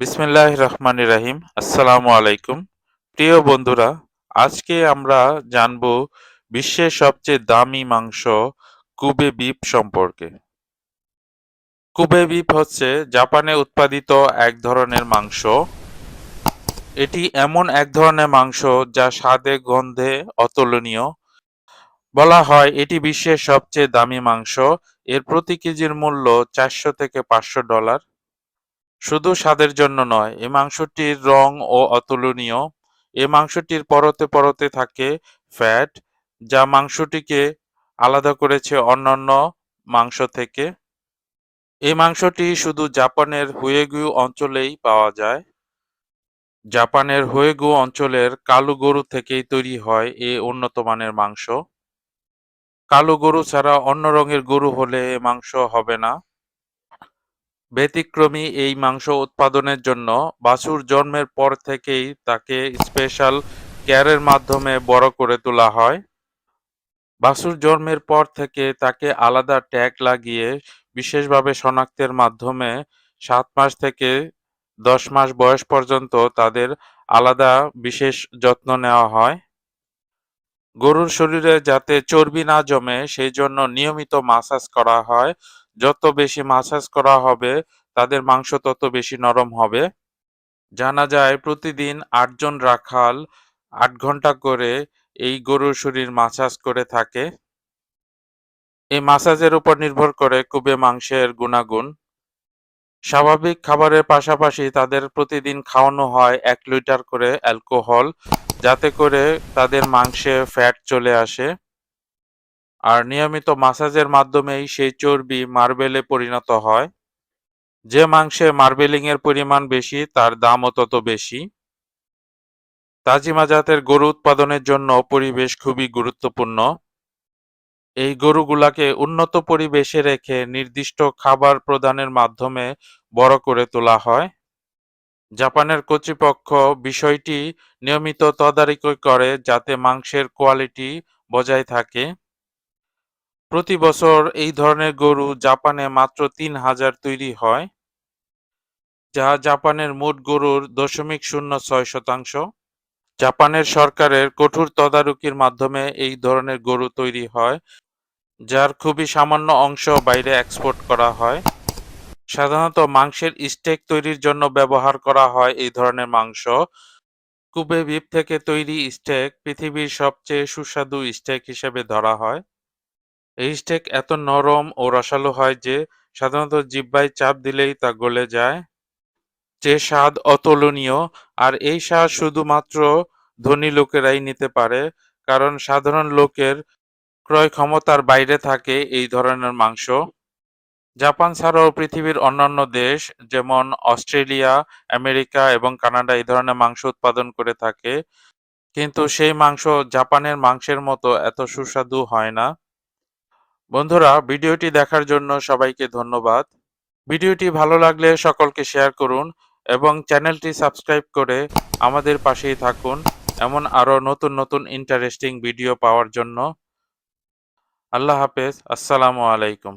বিসমিল্লাহ রহমান রাহিম। আসসালামু আলাইকুম। প্রিয় বন্ধুরা, আজকে আমরা জানব বিশ্বের সবচেয়ে দামি মাংস কুবে বিপ সম্পর্কে। কুবে বিপ হচ্ছে জাপানে উৎপাদিত এক ধরনের মাংস। এটি এমন এক ধরনের মাংস যা স্বাদে, গন্ধে অতুলনীয়। বলা হয় এটি বিশ্বের সবচেয়ে দামি মাংস। এর প্রতি কেজির মূল্য চারশো থেকে পাঁচশো ডলার। শুধু স্বাদের জন্য নয়, এ মাংসটির রং ও অতুলনীয়। এ মাংসটির পরতে পরতে থাকে ফ্যাট, যা মাংসটিকে আলাদা করেছে অন্যান্য মাংস থেকে। এই মাংসটি শুধু জাপানের হুয়েগু অঞ্চলেই পাওয়া যায়। জাপানের হুয়েগু অঞ্চলের কালো গরু থেকেই তৈরি হয় এ উন্নত মানের মাংস। কালো গরু ছাড়া অন্য রঙের গরু হলে এ মাংস হবে না। ব্যতিক্রমী এই মাংস উৎপাদনের জন্য বাছুর জন্মের পর থেকেই তাকে স্পেশাল কেয়ারের মাধ্যমে বড় করে তোলা হয়। বাছুর জন্মের পর থেকে তাকে আলাদা ট্যাগ লাগিয়ে, বিশেষভাবে শনাক্তের মাধ্যমে সাত মাস থেকে দশ মাস বয়স পর্যন্ত তাদের আলাদা বিশেষ যত্ন নেওয়া হয়। গরুর শরীরে যাতে চর্বি না জমে, সেই জন্য নিয়মিত মাসাজ করা হয়। যত বেশি মাসাজ করা হবে, তাদের মাংস তত বেশি নরম হবে। জানা যায় প্রতিদিন আটজন রাখাল আট ঘণ্টা করে এই গরুর শরীর মাসাজ করে থাকে। এই মাসাজের উপর নির্ভর করে কুবে মাংসের গুণাগুণ। স্বাভাবিক খাবারের পাশাপাশি তাদের প্রতিদিন খাওয়ানো হয় এক লিটার করে অ্যালকোহল, যাতে করে তাদের মাংসে ফ্যাট চলে আসে। আর নিয়মিত মাসাজের মাধ্যমেই সেই চর্বি মার্বেলে পরিণত হয়। যে মাংসে মার্বেলিং এর পরিমাণ বেশি, তার দামও তত বেশি। তাজিমা জাতের গরু উৎপাদনের জন্য পরিবেশ খুবই গুরুত্বপূর্ণ। এই গরুগুলাকে উন্নত পরিবেশে রেখে নির্দিষ্ট খাবার প্রদানের মাধ্যমে বড় করে তোলা হয়। জাপানের কর্তৃপক্ষ বিষয়টি নিয়মিত তদারকি করে যাতে মাংসের কোয়ালিটি বজায় থাকে। প্রতি বছর এই ধরনের গরু জাপানে মাত্র তিন হাজার তৈরি হয়, যা জাপানের মোট গরুর দশমিক শূন্য ছয় শতাংশ। জাপানের সরকারের কঠোর তদারকির মাধ্যমে এই ধরনের গরু তৈরি হয়, যার খুবই সামান্য অংশ বাইরে এক্সপোর্ট করা হয়। সাধারণত মাংসের স্টেক তৈরির জন্য ব্যবহার করা হয় এই ধরনের মাংস। কুবে বিফ থেকে তৈরি স্টেক পৃথিবীর সবচেয়ে সুস্বাদু স্টেক হিসেবে ধরা হয়। এই স্টেক এত নরম ও রসালো হয় যে সাধারণত জিহ্বায় চাপ দিলেই তা গলে যায়। যে স্বাদ অতুলনীয়, আর এই স্বাদ শুধুমাত্র ধনী লোকেরাই নিতে পারে, কারণ সাধারণ লোকের ক্রয় ক্ষমতার বাইরে থাকে এই ধরনের মাংস। জাপান ছাড়াও পৃথিবীর অন্যান্য দেশ, যেমন অস্ট্রেলিয়া, আমেরিকা এবং কানাডা এই ধরনের মাংস উৎপাদন করে থাকে, কিন্তু সেই মাংস জাপানের মাংসের মতো এত সুস্বাদু হয় না। বন্ধুরা, ভিডিওটি দেখার জন্য সবাইকে ধন্যবাদ। ভিডিওটি ভালো লাগলে সকলকে শেয়ার করুন এবং চ্যানেলটি সাবস্ক্রাইব করে আমাদের পাশেই থাকুন। এমন আরও নতুন নতুন ইন্টারেস্টিং ভিডিও পাওয়ার জন্য। আল্লাহ হাফেজ। আসসালামু আলাইকুম।